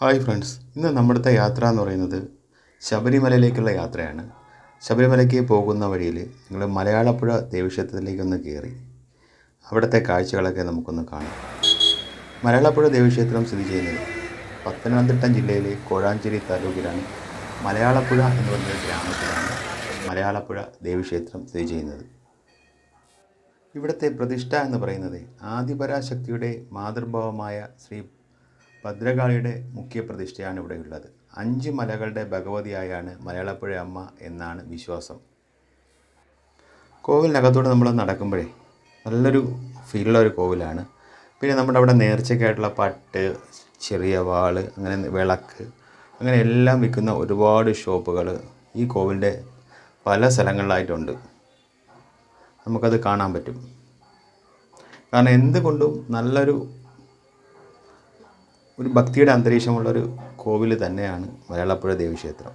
Hi friends ഇന്ന് നമ്മുടെ യാത്ര എന്ന് പറയുന്നത് ശബരിമലയിലേക്കുള്ള യാത്രയാണ്. ശബരിമലയ്ക്ക് പോകുന്ന വഴിയിൽ നിങ്ങൾ മലയാളപ്പുഴ ദേവീക്ഷേത്രത്തിലേക്കൊന്ന് കയറി അവിടുത്തെ കാഴ്ചകളൊക്കെ നമുക്കൊന്ന് കാണാം. മലയാളപ്പുഴ ദേവീക്ഷേത്രം സ്ഥിതി ചെയ്യുന്നത് പത്തനംതിട്ട ജില്ലയിലെ കോഴാഞ്ചേരി താലൂക്കിലാണ്. മലയാളപ്പുഴ എന്ന് പറയുന്ന ഗ്രാമത്തിലാണ് മലയാളപ്പുഴ ദേവീക്ഷേത്രം സ്ഥിതി ചെയ്യുന്നത്. ഇവിടുത്തെ പ്രതിഷ്ഠ എന്ന് പറയുന്നത് ആദിപരാശക്തിയുടെ മാതൃഭാവമായ ശ്രീ ഭദ്രകാളിയുടെ മുഖ്യ പ്രതിഷ്ഠയാണ് ഇവിടെയുള്ളത്. അഞ്ച് മലകളുടെ ഭഗവതിയായാണ് മലയാളപ്പുഴ അമ്മ എന്നാണ് വിശ്വാസം. കോവിലിനകത്തൂടെ നമ്മൾ നടക്കുമ്പോഴേ നല്ലൊരു ഫീലുള്ള ഒരു കോവിലാണ്. പിന്നെ നമ്മുടെ അവിടെ നേർച്ചയ്ക്കായിട്ടുള്ള പട്ട് ചെറിയ വാൾ അങ്ങനെ വിളക്ക് അങ്ങനെ എല്ലാം വിൽക്കുന്ന ഒരുപാട് ഷോപ്പുകൾ ഈ കോവിലിന്റെ പല സ്ഥലങ്ങളിലായിട്ടുണ്ട്. നമുക്കത് കാണാൻ പറ്റും. കാരണം എന്തുകൊണ്ടും നല്ലൊരു ഒരു ഭക്തിയുടെ അന്തരീക്ഷമുള്ളൊരു കോവിൽ തന്നെയാണ് മലയാളപ്പുഴ ദേവീക്ഷേത്രം.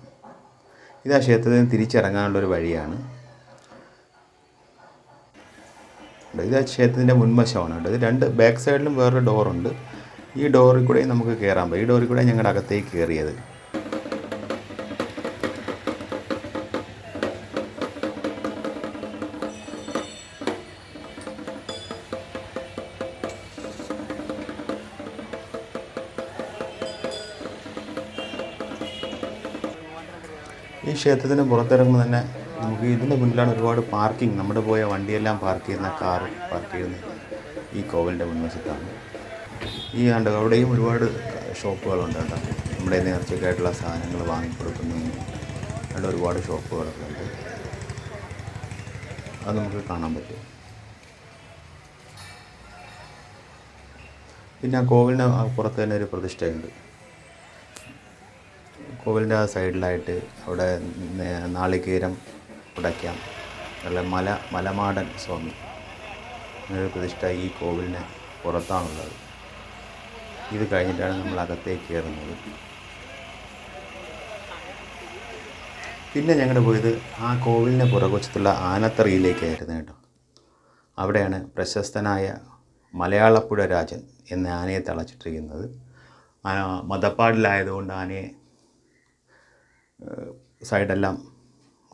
ഇത് ആ ക്ഷേത്രത്തിൽ നിന്ന് തിരിച്ചിറങ്ങാനുള്ളൊരു വഴിയാണ്. ഇത് ആ ക്ഷേത്രത്തിന്റെ മുൻവശമാണ് ഇത് രണ്ട് ബാക്ക് സൈഡിലും വേറൊരു ഡോറുണ്ട്. ഈ ഡോറിൽ കൂടെയും നമുക്ക് കയറാൻ പറ്റും. ഈ ഡോറിൽ കൂടെ ഞങ്ങളുടെ അകത്തേക്ക് കയറിയത് ഈ ക്ഷേത്രത്തിന് പുറത്തിറങ്ങുമ്പോൾ തന്നെ നമുക്ക് ഇതിന്റെ മുന്നിലാണ് ഒരുപാട് പാർക്കിംഗ്. നമ്മുടെ പോയ വണ്ടിയെല്ലാം പാർക്ക് ചെയ്യുന്ന കാർ പാർക്ക് ചെയ്യുന്ന ഈ കോവിലിന്റെ മുൻവശത്താണ്. ഈ ആണ്ട് അവിടെയും ഒരുപാട് ഷോപ്പുകളുണ്ട് കേട്ടോ. നമ്മുടെ നേർച്ചയ്ക്കായിട്ടുള്ള സാധനങ്ങൾ വാങ്ങിക്കൊടുക്കുന്നതിന് അവിടെ ഒരുപാട് ഷോപ്പുകളൊക്കെ ഉണ്ട്. അത് നമുക്ക് കാണാൻ പറ്റും. പിന്നെ ആ കോവിലിന് പുറത്ത് തന്നെ ഒരു പ്രതിഷ്ഠയുണ്ട്. കോവിലിന്റെ ആ സൈഡിലായിട്ട് അവിടെ നാളികേരം ഉടയ്ക്കാം. നല്ല മല മലമാടൻ സ്വാമി അങ്ങനെ പ്രതിഷ്ഠ ഈ കോവിലിന് പുറത്താണുള്ളത്. ഇത് കഴിഞ്ഞിട്ടാണ് നമ്മൾ അകത്തേക്ക് കയറുന്നത്. പിന്നെ ഞങ്ങൾ പോയത് ആ കോവിലിന് പുറകുവശത്തുള്ള ആനത്തറയിലേക്കായിരുന്നു കേട്ടോ. അവിടെയാണ് പ്രശസ്തനായ മലയാളപ്പുഴ രാജൻ എന്ന ആനയെ തളച്ചിട്ടിരിക്കുന്നത്. മതപ്പാടിലായതുകൊണ്ട് ആനയെ സൈഡെല്ലാം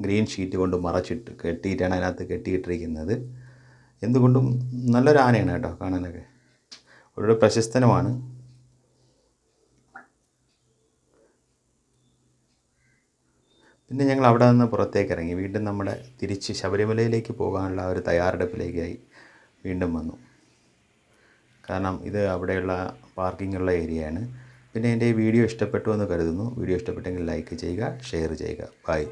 ഗ്രീൻ ഷീറ്റ് കൊണ്ട് മറച്ചിട്ട് കെട്ടിയിട്ടാണ് അതിനകത്ത് കെട്ടിയിട്ടിരിക്കുന്നത്. എന്തുകൊണ്ടും നല്ലൊരു ആനയാണ് കേട്ടോ കാണാനൊക്കെ. ഒരു പ്രശസ്തനുമാണ്. പിന്നെ ഞങ്ങൾ അവിടെ നിന്ന് പുറത്തേക്ക് ഇറങ്ങി. വീണ്ടും നമ്മുടെ തിരിച്ച് ശബരിമലയിലേക്ക് പോകാനുള്ള ഒരു തയ്യാറെടുപ്പിലേക്കായി വീണ്ടും വന്നു. കാരണം ഇത് അവിടെയുള്ള പാർക്കിങ്ങുള്ള ഏരിയയാണ്. പിന്നെ എന്റെ ഈ വീഡിയോ ഇഷ്ടപ്പെട്ടു എന്ന് കരുതുന്നു. വീഡിയോ ഇഷ്ടപ്പെട്ടെങ്കിൽ ലൈക്ക് ചെയ്യുക ഷെയർ ചെയ്യുക. ബൈ.